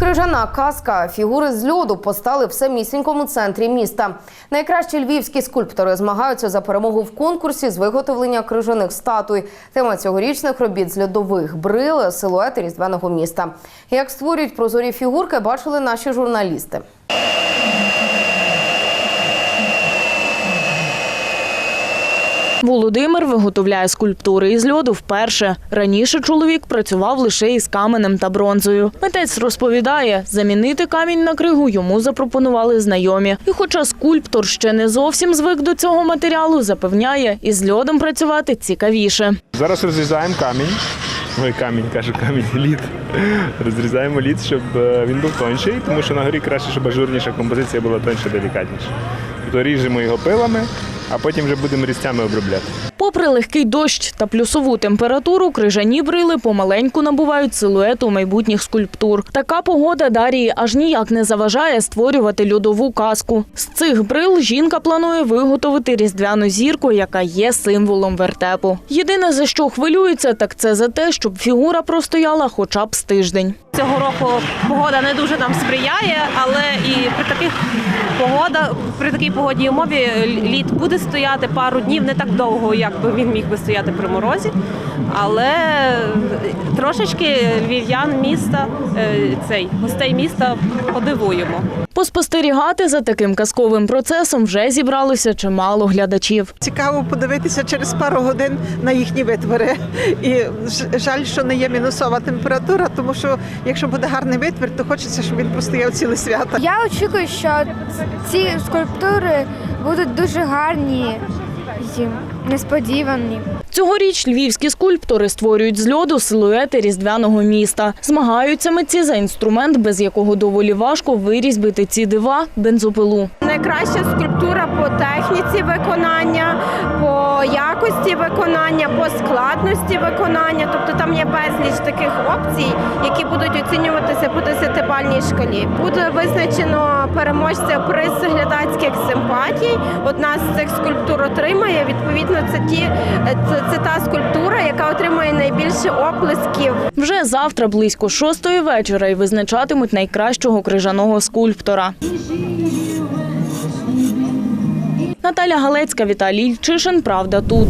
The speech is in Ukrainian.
Крижана казка. Фігури з льоду постали в самісінькому центрі міста. Найкращі львівські скульптори змагаються за перемогу в конкурсі з виготовлення крижаних статуй. Тема цьогорічних робіт з льодових брил силуети різдвяного міста. Як створюють прозорі фігурки, бачили наші журналісти. Володимир виготовляє скульптури із льоду вперше. Раніше чоловік працював лише із каменем та бронзою. Митець розповідає, замінити камінь на кригу йому запропонували знайомі. І хоча скульптор ще не зовсім звик до цього матеріалу, запевняє, із льодом працювати цікавіше. Зараз розрізаємо камінь. Ой, камінь, кажу, камінь, лід. Розрізаємо лід, щоб е, він був тонший, тому що на горі краще, щоб ажурніша композиція була тоньша, делікатніша. Тобто ріжемо його пилами, а потім вже будемо різцями обробляти. Попри легкий дощ та плюсову температуру, крижані брили помаленьку набувають силуету майбутніх скульптур. Така погода Дарії аж ніяк не заважає створювати льодову казку. З цих брил жінка планує виготовити різдвяну зірку, яка є символом вертепу. Єдине за що хвилюється, так це за те, щоб фігура простояла хоча б з тиждень. Цього року погода не дуже нам сприяє, але і при таких погодах, при такій погодній умові лід буде стояти пару днів, не так довго, як би він міг би стояти при морозі. Але трошечки львів'ян міста, е, цей гостей міста подивуємо. Поспостерігати за таким казковим процесом вже зібралося чимало глядачів. Цікаво подивитися через пару годин на їхні витвори. І ж- жаль, що не є мінусова температура, тому що якщо буде гарний витвір, то хочеться, щоб він простояв ціле свято. Я очікую, що ці скульптури будуть дуже гарні і несподівані. Цьогоріч львівські скульптори створюють з льоду силуети різдвяного міста. Змагаються митці за інструмент, без якого доволі важко вирізьбити ці дива бензопилу. Найкраща скульптура по техніці виконання, якості виконання, по складності виконання. Тобто там є безліч таких опцій, які будуть оцінюватися по десятибальній шкалі. Буде визначено переможця приз глядацьких симпатій. Одна з цих скульптур отримає. Відповідно, це ті це, це та скульптура, яка отримує найбільше оплесків Вже завтра близько шостої вечора і визначатимуть найкращого крижаного скульптора. Наталя Галецька, Віталій Чишин. Правда тут.